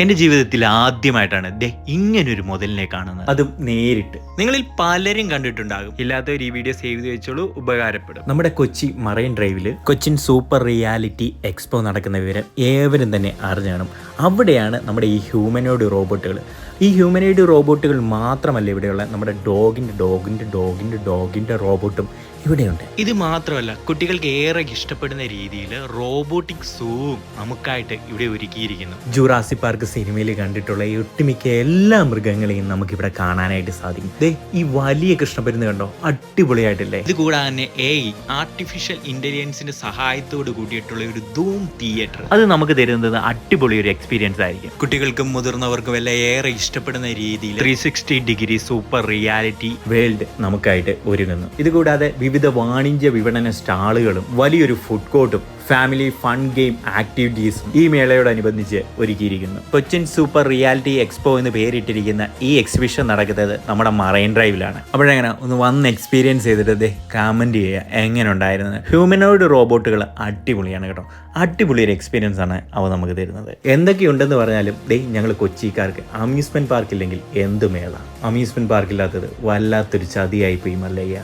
എന്റെ ജീവിതത്തിൽ ആദ്യമായിട്ടാണ് ദേ ഇങ്ങനൊരു മുതലിനെ കാണുന്നത്. അത് നേരിട്ട്. നിങ്ങളിൽ പലരും കണ്ടിട്ടുണ്ടാകും. ഇല്ലാത്തവർ ഈ വീഡിയോ സേവ് ചെയ്ത് വെച്ചോളൂ ഉപകാരപ്പെടും. നമ്മുടെ കൊച്ചി മറൈൻ ഡ്രൈവിൽ കൊച്ചിൻ സൂപ്പർ റിയാലിറ്റി എക്സ്പോ നടക്കുന്ന വിവരം ഏവരും തന്നെ അറിഞ്ഞണം അവിടെയാണ് നമ്മുടെ ഈ ഹ്യൂമനോയിഡ് റോബോട്ടുകൾ ഈ ഹ്യൂമനോയിഡ് റോബോട്ടുകൾ മാത്രമല്ല ഇവിടെയുള്ള നമ്മുടെ ഡോഗിന്റെ ഡോഗിന്റെ ഡോഗിന്റെ ഡോഗിന്റെ റോബോട്ടും ഇവിടെയുണ്ട്. ഇത് മാത്രമല്ല കുട്ടികൾക്ക് ഏറെ ഇഷ്ടപ്പെടുന്ന രീതിയിൽ റോബോട്ടിക് സൂവും നമുക്കായിട്ട് ഇവിടെ ഒരുക്കിയിരിക്കുന്നു. ജുറാസി പാർക്ക് സിനിമയിൽ കണ്ടിട്ടുള്ള ഈ ഒട്ടുമിക്ക എല്ലാ മൃഗങ്ങളെയും നമുക്ക് ഇവിടെ കാണാനായിട്ട് സാധിക്കും. ദേ ഈ വലിയ കൃഷ്ണപരുന്ന് കണ്ടോ? അടിപൊളിയായിട്ടില്ലേ? ഇത് കൂടാതെ തന്നെ എ ആർട്ടിഫിഷ്യൽ ഇന്റലിജൻസിന്റെ സഹായത്തോട് കൂടിയിട്ടുള്ള ഒരു ധൂം തിയേറ്റർ അത് നമുക്ക് തരുന്നത് അടിപൊളി ഒരു എക്സ്പീരിയൻസ് ആയിരിക്കും. കുട്ടികൾക്കും മുതിർന്നവർക്കും എല്ലാം ഏറെ ഇഷ്ടപ്പെടുന്ന രീതിയിൽ three sixty degree super reality world നമുക്കായിട്ട് ഒരുങ്ങുന്നു. ഇത് കൂടാതെ വിവിധ വാണിജ്യ വിപണന സ്റ്റാളുകളും വലിയൊരു ഫുഡ് കോർട്ടും ഫാമിലി ഫൺ ഗെയിം ആക്ടിവിറ്റീസും ഈ മേളയോടനുബന്ധിച്ച് ഒരുക്കിയിരിക്കുന്നു. കൊച്ചിൻ സൂപ്പർ റിയാലിറ്റി എക്സ്പോ എന്ന് പേരിട്ടിരിക്കുന്ന ഈ എക്സിബിഷൻ നടക്കുന്നത് നമ്മുടെ മറൈൻ ഡ്രൈവിലാണ്. അപ്പോഴെങ്ങനെ ഒന്ന് വന്ന് എക്സ്പീരിയൻസ് ചെയ്തിട്ട് ദേ കമന്റ് ചെയ്യുക എങ്ങനെ ഉണ്ടായിരുന്നത്. ഹ്യൂമനോയിഡ് റോബോട്ടുകൾ അടിപൊളിയാണ് കേട്ടോ. അടിപൊളി ഒരു എക്സ്പീരിയൻസ് ആണ് അവ നമുക്ക് തരുന്നത്. എന്തൊക്കെയുണ്ടെന്ന് പറഞ്ഞാലും ദേ ഞങ്ങൾ കൊച്ചിക്കാർക്ക് പാർക്ക് ഇല്ലെങ്കിൽ എന്ത് മേള? അമ്യൂസ്മെന്റ് പാർക്ക് ഇല്ലാത്തത് വല്ലാത്തൊരു ചതിയായി പോയി മല്ലയ്യ.